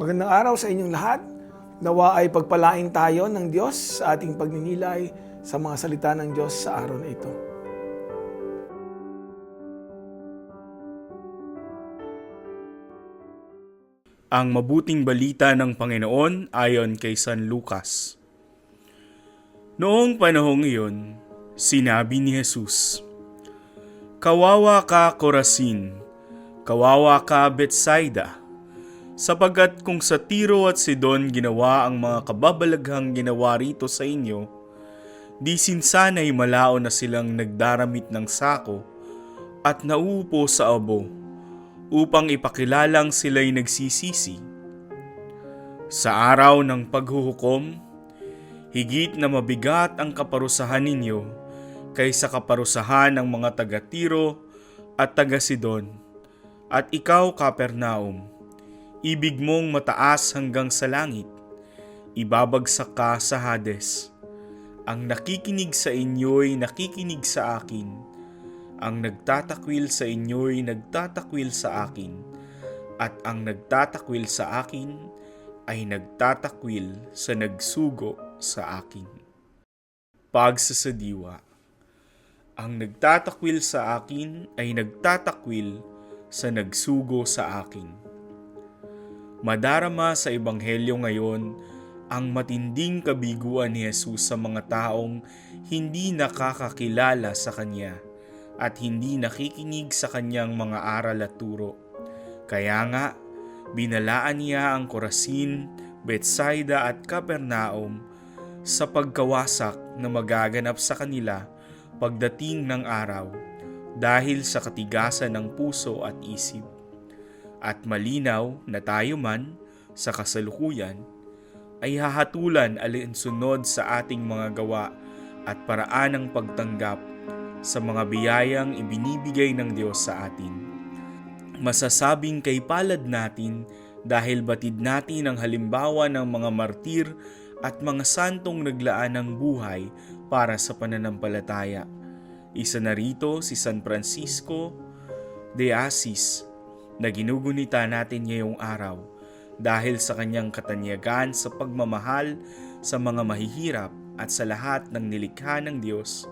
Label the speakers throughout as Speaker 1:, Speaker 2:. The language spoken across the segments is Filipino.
Speaker 1: Magandang araw sa inyong lahat. Nawa ay pagpalain tayo ng Diyos sa ating pagninilay sa mga salita ng Diyos sa araw na ito.
Speaker 2: Ang mabuting balita ng Panginoon ayon kay San Lucas. Noong panahong iyon, sinabi ni Jesus, Kawawa ka, Corazin, kawawa ka, Bethsaida, sapagkat kung sa Tiro at Sidon ginawa ang mga kababalaghang ginawa rito sa inyo, di sinsanay malao na silang nagdaramit ng sako at nauupo sa abo upang ipakilalang sila'y nagsisisi. Sa araw ng paghuhukom, higit na mabigat ang kaparusahan ninyo kaysa kaparusahan ng mga taga-Tiro at taga-Sidon. At ikaw, Kapernaum, ibig mong mataas hanggang sa langit, ibabagsak ka sa Hades. Ang nakikinig sa inyo'y nakikinig sa akin, ang nagtatakwil sa inyo'y nagtatakwil sa akin, at ang nagtatakwil sa akin ay nagtatakwil sa nagsugo sa akin. Pagsasadiwa Ang nagtatakwil sa akin ay nagtatakwil sa nagsugo sa akin. Madarama sa Ebanghelyo ngayon ang matinding kabiguan ni Jesus sa mga taong hindi nakakakilala sa Kanya at hindi nakikinig sa Kanyang mga aral at turo. Kaya nga, binalaan niya ang Corazin, Bethsaida at Capernaum sa pagkawasak na magaganap sa kanila pagdating ng araw dahil sa katigasan ng puso at isip. At malinaw na tayo man sa kasalukuyan ay hahatulan alinsunod sa ating mga gawa at paraan ng pagtanggap sa mga biyayang ibinibigay ng Diyos sa atin. Masasabing kay palad natin dahil batid natin ang halimbawa ng mga martir at mga santong naglaan ng buhay para sa pananampalataya. Isa na rito si San Francisco de Assis na ginugunita natin ngayong araw dahil sa kanyang katanyagan sa pagmamahal sa mga mahihirap at sa lahat ng nilikha ng Diyos.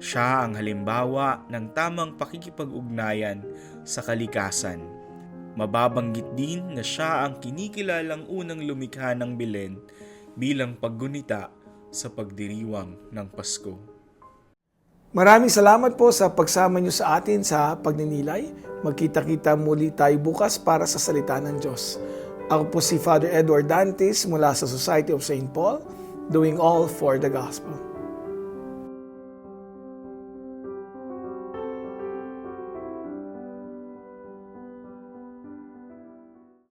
Speaker 2: Siya ang halimbawa ng tamang pakikipag-ugnayan sa kalikasan. Mababanggit din na siya ang kinikilalang unang lumikha ng Belen bilang paggunita sa pagdiriwang ng Pasko.
Speaker 1: Maraming salamat po sa pagsama niyo sa atin sa pagninilay. Magkita-kita muli tayo bukas para sa salita ng Diyos. Ako po si Father Edward Dantes mula sa Society of St. Paul, doing all for the gospel.